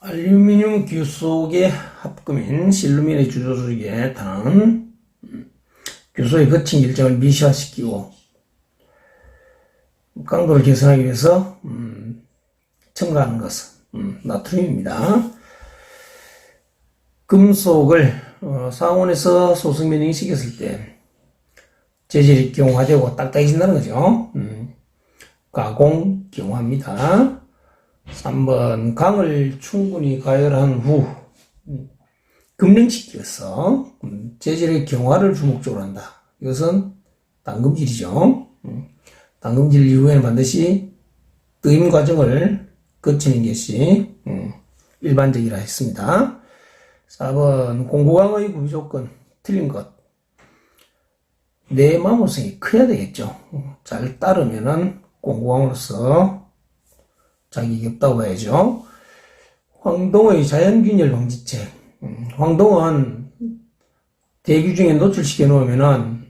알루미늄 규 속의 합금인 실루민의 주조직에 타는 음, 규소의 거친 일정을 미시화시키고 강도를 개선하기 위해서 음, 첨가하는 것은 음, 나트륨입니다. 금속을 어, 상온에서 소승면 인식했을 때 재질이 경화되고 딱딱해진다는 거죠. 음, 가공 경화입니다. 3번 강을 충분히 가열한 후 음, 급냉시켜서 음, 재질의 경화를 주목적으로 한다. 이것은 당금질이죠. 음, 당금질 이후에는 반드시 뜨임 과정을 거치는 것이 음, 일반적이라 했습니다. 4번 공고강의 구비 조건 틀린 것. 내 마모성이 커야 되겠죠. 음, 잘 따르면은 공고강으로서 자격이 없다고 봐야죠. 황동의 자연균열 방지책. 음, 황동은 대기 중에 노출시켜 놓으면은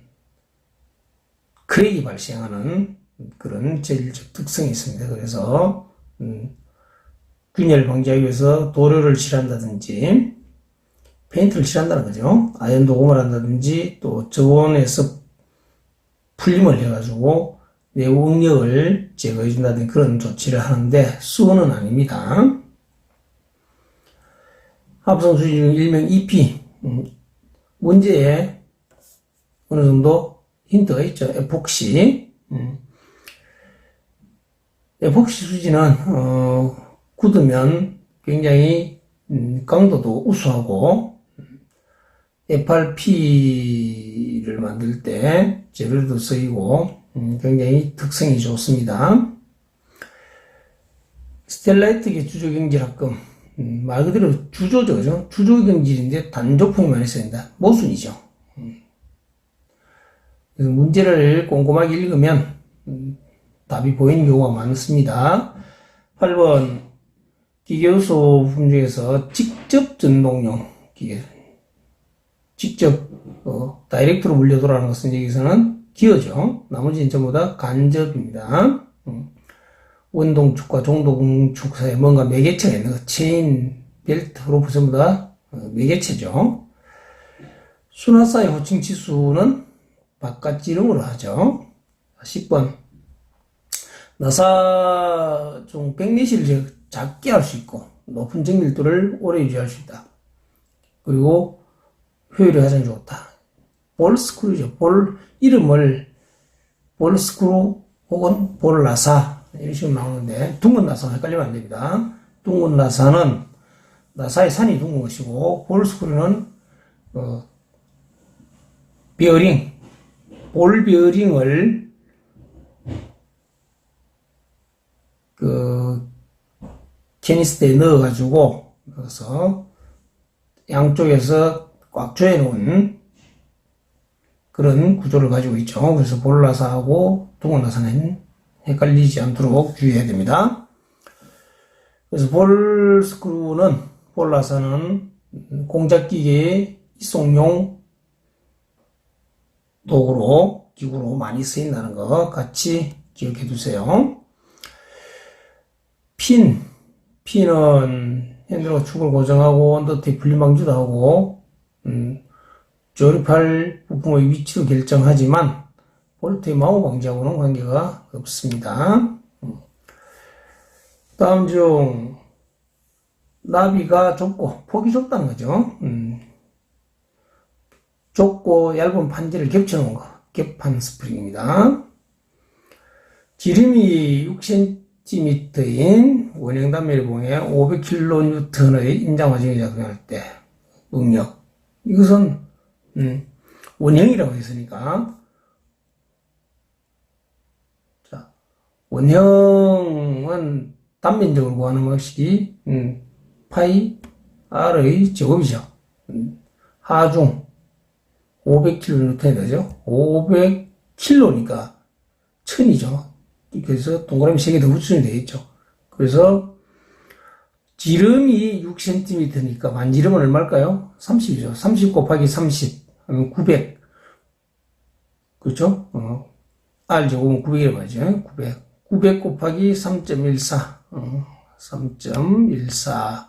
크랙이 발생하는 그런 재질적 특성이 있습니다. 그래서 음, 균열 방지하기 위해서 도료를 칠한다든지 페인트를 칠한다는 거죠. 아연 도금을 한다든지 또 저온에서 풀림을 해가지고 내부 응력을 제거해 준다든지 그런 조치를 하는데 수은은 아닙니다. 합성 수지는 일명 EP 음, 문제에 어느 정도 힌트가 있죠. 에폭시 음. 에폭시 수지는 어, 굳으면 굉장히 음, 강도도 우수하고 FRP를 만들 때 재료도 쓰이고 음, 굉장히 특성이 좋습니다. 스텔라이트계 주조 경질합금 음, 말 그대로 주조죠, 그죠? 주조 경질인데 단조품이 많이 쓰인다. 모순이죠. 음. 문제를 꼼꼼하게 읽으면 음, 답이 보이는 경우가 많습니다. 8번 기계요소 부품 중에서 직접 전동용 기계 직접 어, 다이렉트로 물려 돌아가는 것은 여기서는 기어죠. 나머지는 전부 다 간접입니다. 음. 원동축과 종동축 사이에 뭔가 매개체가 있는 거, 체인, 벨트, 로프 전부 다 어, 매개체죠. 순화사의 호칭 치수는 바깥 지름으로 하죠. 10번. 나사 중 백리시를 작게 할 수 있고, 높은 정밀도를 오래 유지할 수 있다. 그리고 효율이 가장 좋다. 볼스크루죠. 볼, 이름을 볼스크루 혹은 볼나사 이런 식으로 나오는데 둥근 나사는 헷갈리면 안 됩니다. 둥근 나사는 나사의 산이 둥근 것이고 볼스크루는 어, 비어링 볼 비어링을 그 캐니스트에 넣어가지고 그래서 양쪽에서 꽉 조여놓은 그런 구조를 가지고 있죠. 그래서 볼나사하고 둥근나사는 헷갈리지 않도록 주의해야 됩니다. 그래서 볼 스크루는 볼나사는 공작기계의 이송용 도구로 기구로 많이 쓰인다는 거 같이 기억해 두세요. 핀 핀은 핸들과 축을 고정하고 언더테이 분리방지도 하고 음, 조립할 부품의 위치도 결정하지만 볼트의 마모 방지하고는 관계가 없습니다. 음. 다음 중 나비가 좁고 폭이 좁다는 거죠. 음. 좁고 얇은 판지를 겹쳐놓은 거 겹판 스프링입니다. 지름이 6cm인 원형 단면을 봉해 500kN의 인장 화정이 작용할 때 능력 이것은 음, 원형이라고 했으니까 자 원형은 단면적으로 구하는 방식이 음, 파이 r의 제곱이죠. 음, 하중 500kN이 되죠. 500kg니까 1000이죠. 그래서 동그라미 3개 더 붙이면 되겠죠. 그래서 지름이 6cm니까 만지름은 얼마일까요? 30이죠. 30 곱하기 30 하면 900. 그렇죠? 어. R 제곱은 900이라고 하죠. 900. 900 곱하기 3.14. 어. 3.14.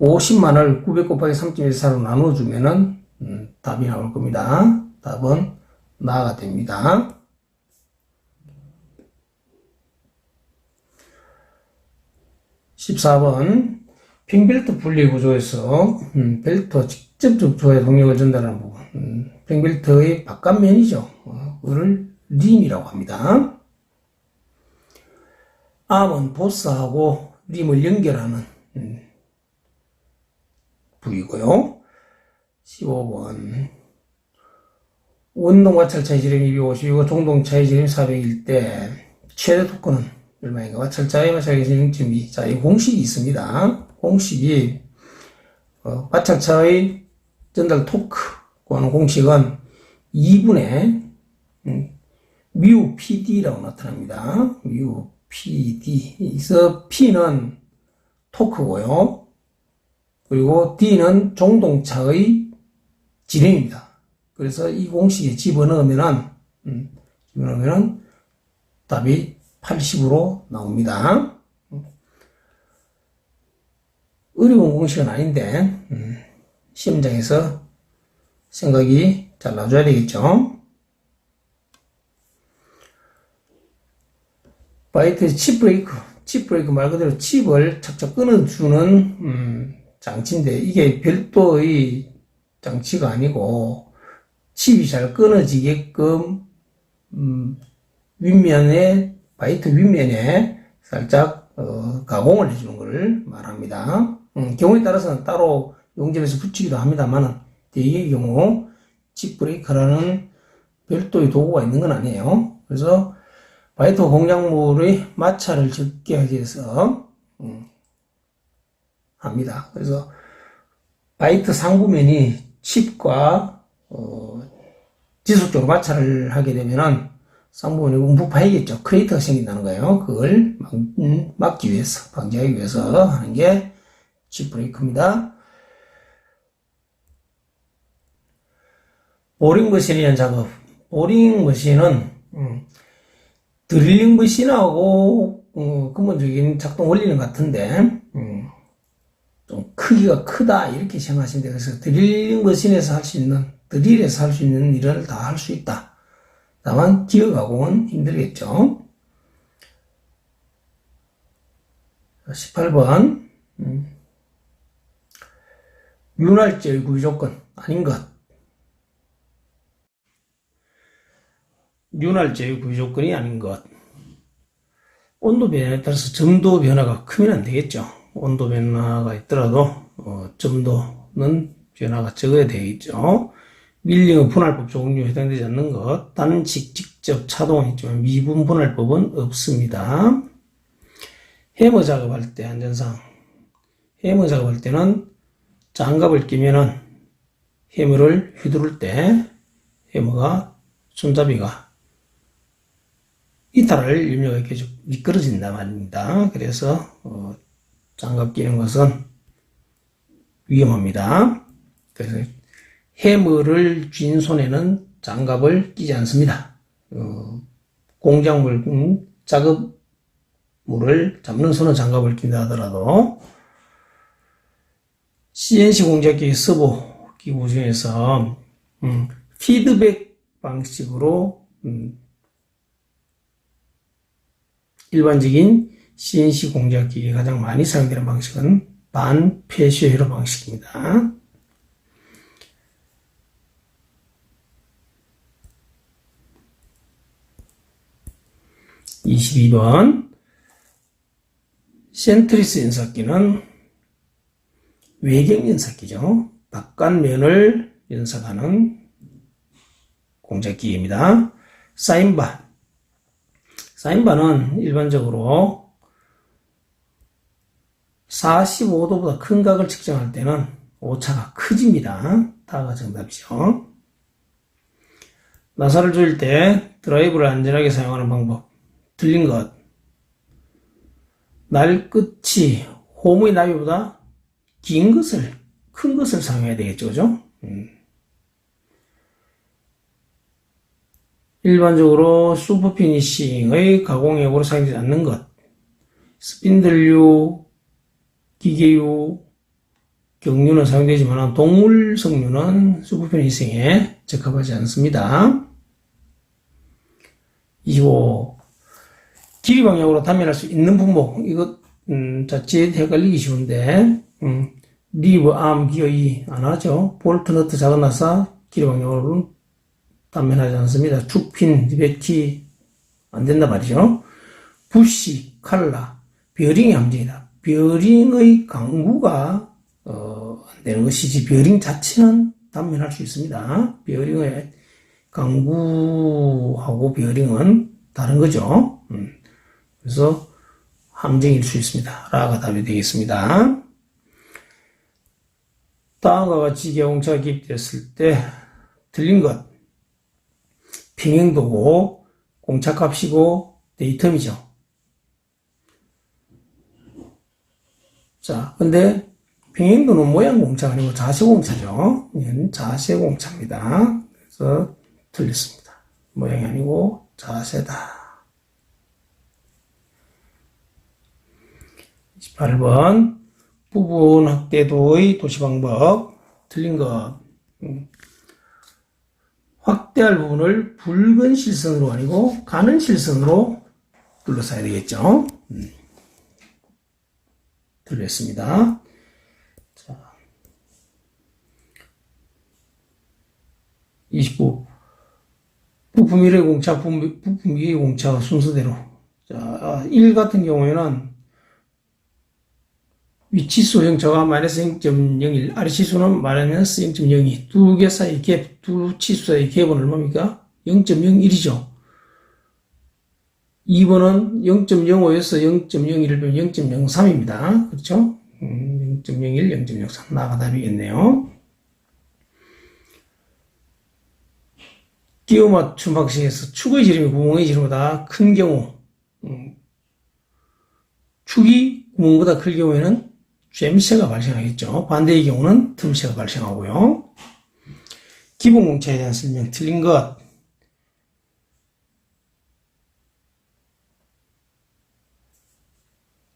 50만을 900 곱하기 3.14로 나눠주면은 음, 답이 나올 겁니다. 답은 나가 됩니다. 14번 핑벨트 분리 구조에서 음, 벨트와 직접적 조에 동력을 전달하는 부분 음, 핑벨트의 바깥면이죠. 어, 그를 림이라고 합니다. 암은 보스하고 림을 연결하는 음, 부위고요. 15번 원동 마찰 차이 지름이 250이고 종동 차이 지름이 400일 때 최대 토크는 얼마인가? 마찰 차이 마찰 지름 0.2. 자, 이 공식이 있습니다. 공식이 어, 마찰 차이 전달 토크고 하는 공식은 2분의 음, 뮤 PD라고 나타납니다. 뮤 PD. 그래서 P는 토크고요. 그리고 D는 종동차의 지름입니다. 그래서 이 공식에 집어넣으면은, 음, 집어넣으면은 답이 80으로 나옵니다. 어려운 공식은 아닌데, 음, 시험장에서 생각이 잘 나줘야 되겠죠. 바이트 칩 브레이크, 칩 브레이크 말 그대로 칩을 착착 끊어주는 음, 장치인데 이게 별도의 장치가 아니고 칩이 잘 끊어지게끔 음, 윗면에 바이트 윗면에 살짝 어, 가공을 해주는 것을 말합니다. 음, 경우에 따라서는 따로 용접해서 붙이기도 합니다만은 대개의 경우 칩 브레이크라는 별도의 도구가 있는 건 아니에요. 그래서 바이트 공작물의 마찰을 적게 하기 위해서 음, 합니다. 그래서 바이트 상부면이 칩과 어, 지속적으로 마찰을 하게 되면은 쌍부분이 움푹 파이겠죠. 크레이터가 생긴다는 거예요. 그걸 막, 음, 막기 위해서, 방지하기 위해서 하는 게 칩 브레이크입니다. 보링 머신이라는 작업. 보링 머신은 음, 드릴링 머신하고 어, 근본적인 작동 원리는 같은데 음, 좀 크기가 크다 이렇게 생각하시면 돼요. 그래서 드릴링 머신에서 할 수 있는 드릴에서 할 수 있는 일을 다 할 수 있다. 다만 기어 가공은 힘들겠죠. 18번 음. 윤활제의 구조건 아닌 것 윤활제의 구조건이 아닌 것 온도 변화에 따라서 점도 변화가 크면 안 되겠죠. 온도 변화가 있더라도 어, 점도는 변화가 적어야 되겠죠. 밀링의 분할법 종류 해당되지 않는 것, 단식 직접 차동은 있지만 미분 분할법은 없습니다. 해머 작업할 때 안전상 해머 작업할 때는 장갑을 끼면은 해머를 휘두를 때 해머가 손잡이가 이탈할 염려가 계속 미끄러진단 말입니다. 그래서 어, 장갑 끼는 것은 위험합니다. 그래서 해머를 쥔 손에는 장갑을 끼지 않습니다. 어, 공작물, 음, 작업물을 잡는 손은 장갑을 낀다 하더라도 CNC 공작기 서버 기구 중에서 음, 피드백 방식으로 음, 일반적인 CNC 공작기에 가장 많이 사용되는 방식은 반폐쇄 회로 방식입니다. 22번 센트리스 연삭기는 외경 연삭기죠. 바깥면을 연삭하는 공작기입니다. 사인바 사인바는 일반적으로 45도보다 큰 각을 측정할 때는 오차가 커집니다. 다가 정답이죠. 나사를 조일 때 드라이브를 안전하게 사용하는 방법. 들린 것. 날 끝이 호무의 나비보다 긴 것을, 큰 것을 사용해야 되겠죠. 그죠? 음. 일반적으로 슈퍼 피니싱의 가공액으로 사용되지 않는 것. 스핀들류, 기계유, 경류는 사용되지만 동물 석류는 수부편 이생에 적합하지 않습니다. 25. 길이 방향으로 단면할 수 있는 분목. 이거, 음, 자칫 헷갈리기 쉬운데, 음, 리브, 암, 기어 이 안 하죠. 볼트, 너트, 작은 나사, 길이 방향으로는 단면하지 않습니다. 축핀, 리베티, 안 된다 말이죠. 부시, 칼라, 베어링의 함정이다. 베어링의 강구가, 어, 안 되는 것이지, 베어링 자체는 단면할 수 있습니다. 베어링의 강구하고 베어링은 다른 거죠. 음. 그래서 함정일 수 있습니다. 라가 답이 되겠습니다. 다음과 같이 경차가 기입됐을 때 틀린 것. 평행도고 공차값이고 데이텀이죠. 자, 근데 평행도는 모양 공차가 아니고 자세 공차죠. 자세 공차입니다. 그래서 틀렸습니다. 모양이 아니고 자세다. 28번 부분 확대도의 도시 방법 틀린 것 음. 확대할 부분을 붉은 실선으로 아니고 가는 실선으로 둘러싸야 되겠죠. 음. 틀렸습니다. 자, 29. 부품 1의 공차, 부품 2의 공차 순서대로. 자, 1 같은 경우에는 위치수 형차가 마이너스 0.01, 아래치수는 마이너스 0.02. 두 개 사이 갭, 두 치수 사이 갭은 얼마입니까? 0.01이죠. 2번은 0.05에서 0.01을 빼면 0.03입니다. 그렇죠? 음, 0.01, 0.03. 나가 답이겠네요. 끼워 맞춤 방식에서 축의 지름이 구멍의 지름보다 큰 경우, 음, 축이 구멍보다 클 경우에는 쨈세가 발생하겠죠. 반대의 경우는 틈새가 발생하고요. 기본 공차에 대한 설명 틀린 것.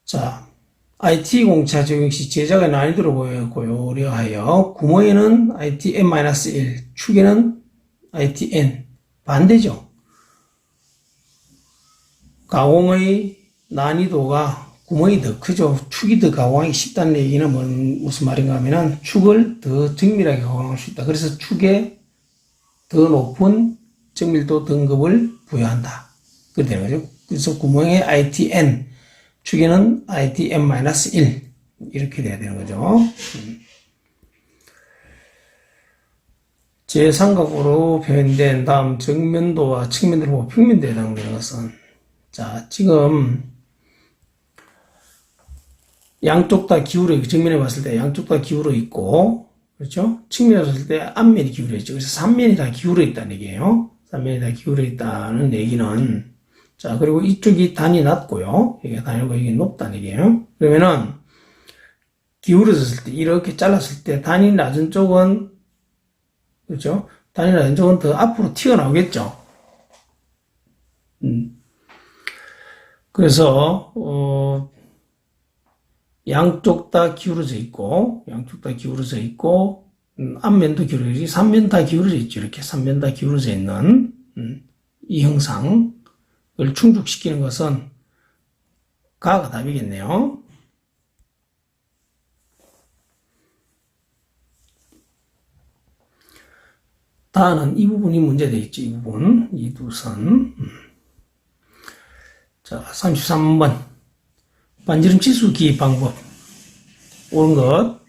자, IT 공차 적용 시 제작의 난이도를 고려하여 구멍에는 IT N-1, 축에는 IT N 반대죠. 가공의 난이도가 구멍이 더 크죠. 축이 더 가공하기 쉽다는 얘기는 무슨 말인가 하면은 축을 더 정밀하게 가공할 수 있다. 그래서 축에 더 높은 정밀도 등급을 부여한다. 그렇게 되는 거죠. 그래서 구멍에 ITN, 축에는 ITN-1 이렇게 돼야 되는 거죠. 제3각으로 표현된 다음 정면도와 측면도를 보고 평면도에 해당되는 것은 자 지금 양쪽 다 기울어 정면에 봤을 때 양쪽 다 기울어 있고 그렇죠? 측면에 봤을 때 앞면이 기울어 있죠. 그래서 3면이 다 기울어 있다는 얘기예요. 3면이 다 기울어 있다는 얘기는 자 그리고 이쪽이 단이 낮고요. 이게 단이고 이게 높다는 얘기예요. 그러면은 기울어졌을 때 이렇게 잘랐을 때 단이 낮은 쪽은 그렇죠? 단이 낮은 쪽은 더 앞으로 튀어나오겠죠. 음. 그래서 어 양쪽 다 기울어져 있고, 양쪽 다 기울어져 있고, 음, 앞면도 기울어져 있고, 3면 다 기울어져 있죠. 이렇게 3면 다 기울어져 있는, 음, 이 형상을 충족시키는 것은 가가 답이겠네요. 다는 이 부분이 문제되어 있죠. 이 부분. 이 두 선. 음. 자, 33번. 반지름 치수 기입 방법. 옳은 것.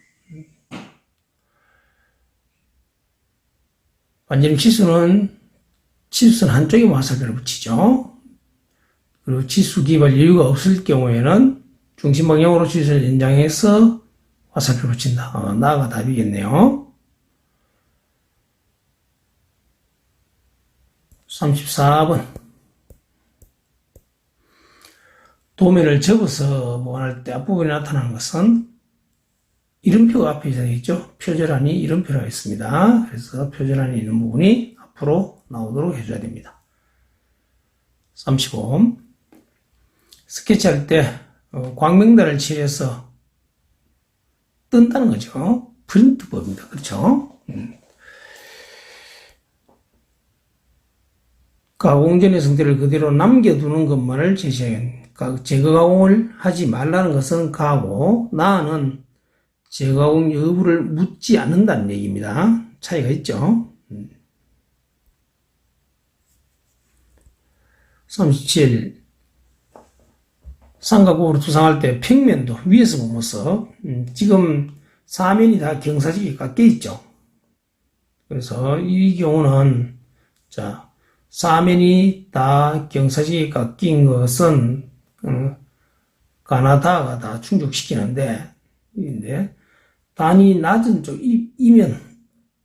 반지름 치수는 치수선 한쪽에 화살표를 붙이죠. 그리고 치수 기입할 여유가 없을 경우에는 중심 방향으로 치수를 연장해서 화살표 붙인다. 어, 나가 답이겠네요. 34번. 도면을 접어서 모아낼 때 앞부분에 나타나는 것은 이름표가 앞에 있죠. 표절란이 이름표가 있습니다. 그래서 표절란이 있는 부분이 앞으로 나오도록 해줘야 됩니다. 35. 스케치할 때 어, 광명단을 칠해서 뜬다는 거죠. 프린트법입니다. 그렇죠? 음. 가공전의 성질을 그대로 남겨두는 것만을 제시하 는 가- 제거 가공을 하지 말라는 것은 가고 나는 제거 가공 여부를 묻지 않는다는 얘기입니다. 차이가 있죠. 음. 37 삼각국으로 투상할 때 평면도 위에서 보면서 음, 지금 사면이 다 경사지게 깎여 있죠. 그래서 이 경우는 자 사면이 다 경사지게 깎인 것은 음, 가나다가 다 충족시키는데 인데 단이 낮은 쪽 이, 이면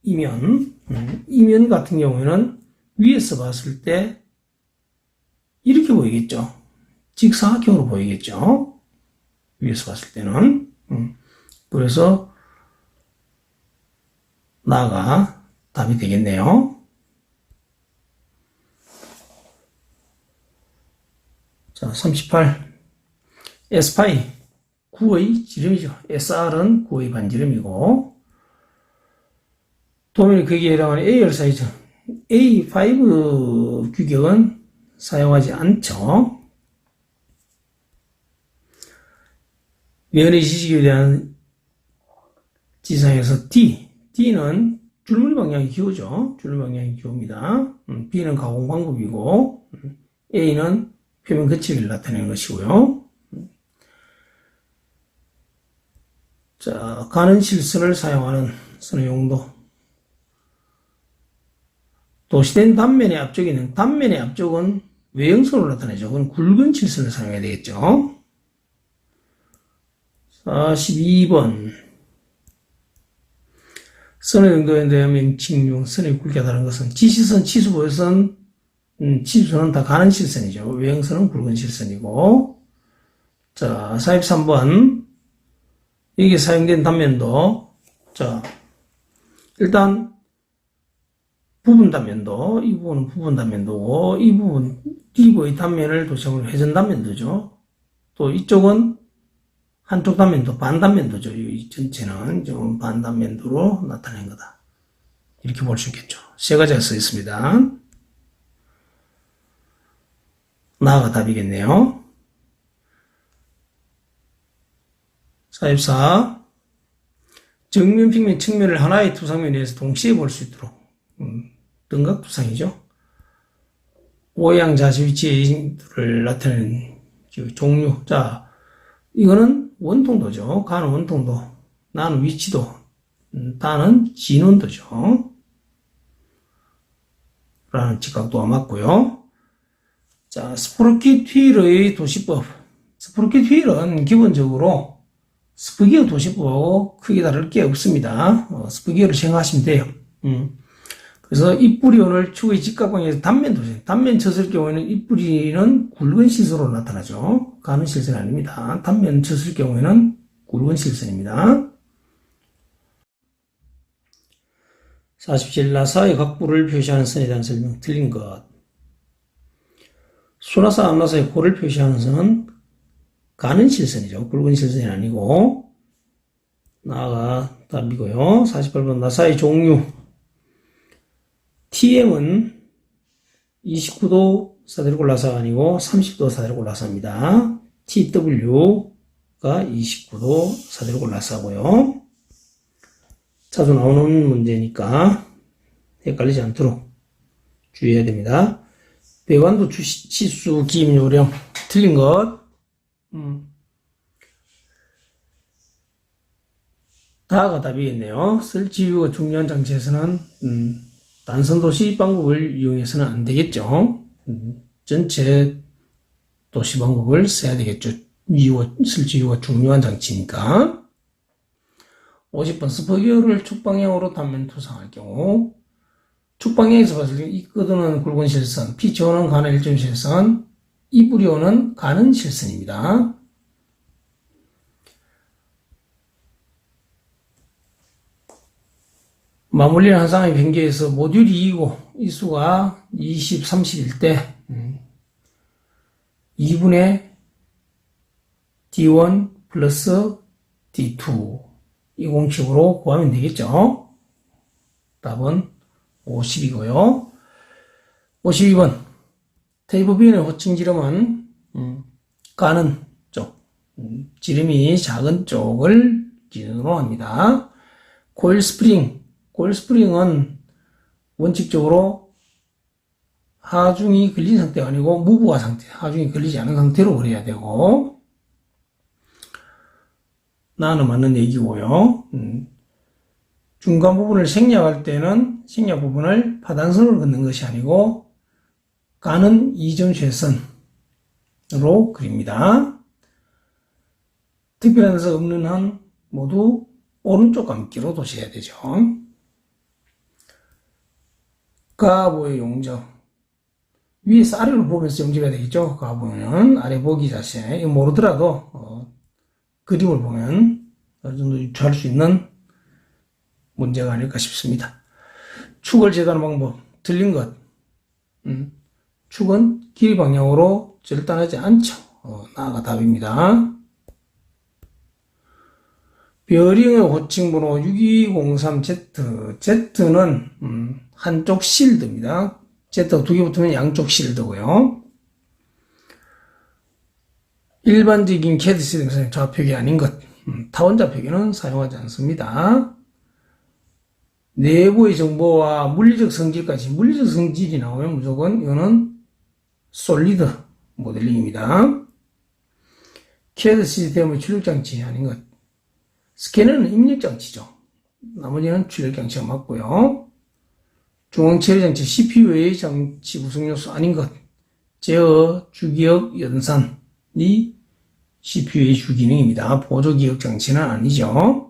이면 음, 이면 같은 경우에는 위에서 봤을 때 이렇게 보이겠죠. 직사각형으로 보이겠죠. 위에서 봤을 때는. 음, 그래서 나가 답이 되겠네요. 자, 38. S파이 9의 지름이죠. SR은 9의 반지름이고 도면이 거기에 해당하는 A열 사이즈 A5 규격은 사용하지 않죠. 면의 지식에 대한 지상에서 D, D는 줄물 방향이 기호죠. 줄물 방향이 기호입니다. 음, B는 가공 방법이고 음, A는 표면 거치기를 나타내는 것이고요. 음. 자, 가는 실선을 사용하는 선의 용도. 도시된 단면의 앞쪽에는 단면의 앞쪽은 외형선으로 나타내죠. 그건 굵은 칠선을 사용해야 되겠죠. 42번 선의 용도에 대한 명칭 중 선의 굵게 다른 것은 지시선, 치수보선, 음, 치수선은 다 가는 실선이죠. 외형선은 굵은 실선이고 자, 43번 여기 사용된 단면도 자, 일단 부분 단면도 이 부분은 부분 단면도고 이 부분 D부의 단면을 도식으로 회전 단면도죠. 또 이쪽은 한쪽 단면도 반 단면도죠. 이 전체는 좀 반 단면도로 나타낸 거다. 이렇게 볼 수 있겠죠. 세 가지가 써 있습니다. 나가 답이겠네요. 44. 정면, 평면, 측면을 하나의 투상면에서 동시에 볼 수 있도록 음, 등각 투상이죠. 오양 자세 위치를 나타내는 그 종류. 자, 이거는 원통도죠. 가는 원통도. 나는 위치도. 음, 다는 진원도죠. 라는 직각도가 맞고요. 자, 스프루킷 휠의 도시법. 스프루킷 휠은 기본적으로 스프기어 도시법하고 크게 다를 게 없습니다. 어, 스프기어를 생각하시면 돼요. 음. 그래서 입뿌리온을 축의 직각방에서 단면 도시, 단면 쳤을 경우에는 입뿌리는 굵은 실선으로 나타나죠. 가는 실선이 아닙니다. 단면 쳤을 경우에는 굵은 실선입니다. 47. 나사의 각부를 표시하는 선에 대한 설명 틀린 것. 수나사 암나사의 고를 표시하는 선은 가는 실선이죠. 굵은 실선이 아니고 나가 답이고요. 48번 나사의 종류 TM은 29도 사대로골라사가 아니고 30도 사대로골라사입니다. TW가 29도 사대로골라사고요. 자주 나오는 문제니까 헷갈리지 않도록 주의해야 됩니다. 배관도 치수 기임 요령 틀린 것 음. 다가 답이겠네요. 설치유가 중요한 장치에서는 음, 단선 도시 방법을 이용해서는 안 되겠죠. 음, 전체 도시 방법을 써야 되겠죠. 이유가, 설치유가 중요한 장치니까. 50번 스포기어를 축방향으로 단면 투상할 경우 축방향에서 봤을 때 이 끄드는 굵은 실선, 피치오는 가는 일점 실선, 이브리오는 가는 실선입니다. 마무리를 한 쌍의 변기에서 모듈이 2고 이 수가 20, 30일 때 2분의 D1 플러스 D2 이 공식으로 구하면 되겠죠. 답은 50이고요. 52번 테이프 B의 호칭 지름은 음, 가는 쪽, 음, 지름이 작은 쪽을 기준으로 합니다. 코일 스프링, 코일 스프링은 원칙적으로 하중이 걸린 상태가 아니고 무부하 상태, 하중이 걸리지 않은 상태로 그려야 되고 나는 맞는 얘기고요. 음, 중간 부분을 생략할 때는 생략 부분을 파단선으로 긋는 것이 아니고 가는 이점 쇠선으로 그립니다. 특별한 데서 없는 한 모두 오른쪽 감기로 도셔야 되죠. 가보의 용접. 위에서 아래로 보면서 용접해야 되겠죠. 가보는 아래 보기. 이거 모르더라도 어, 그림을 보면 어느 정도 유추할 수 있는 문제가 아닐까 싶습니다. 축을 재다는 방법. 틀린 것. 음, 축은 길 방향으로 절단하지 않죠. 어, 나가 답입니다. 베어링의 호칭 번호 6203Z. Z는 음, 한쪽 실드입니다. Z가 두 개 붙으면 양쪽 실드고요. 일반적인 CAD 시스템에서는 좌표기 아닌 것. 음, 타원 좌표기는 사용하지 않습니다. 내부의 정보와 물리적 성질까지 물리적 성질이 나오면 무조건 이거는 솔리드 모델링입니다. CAD 시스템의 출력장치 아닌 것. 스캐너는 입력장치죠. 나머지는 출력장치가 맞고요. 중앙처리장치 CPU의 장치 구성 요소 아닌 것. 제어, 주기억, 연산이 CPU의 주기능입니다. 보조기억 장치는 아니죠.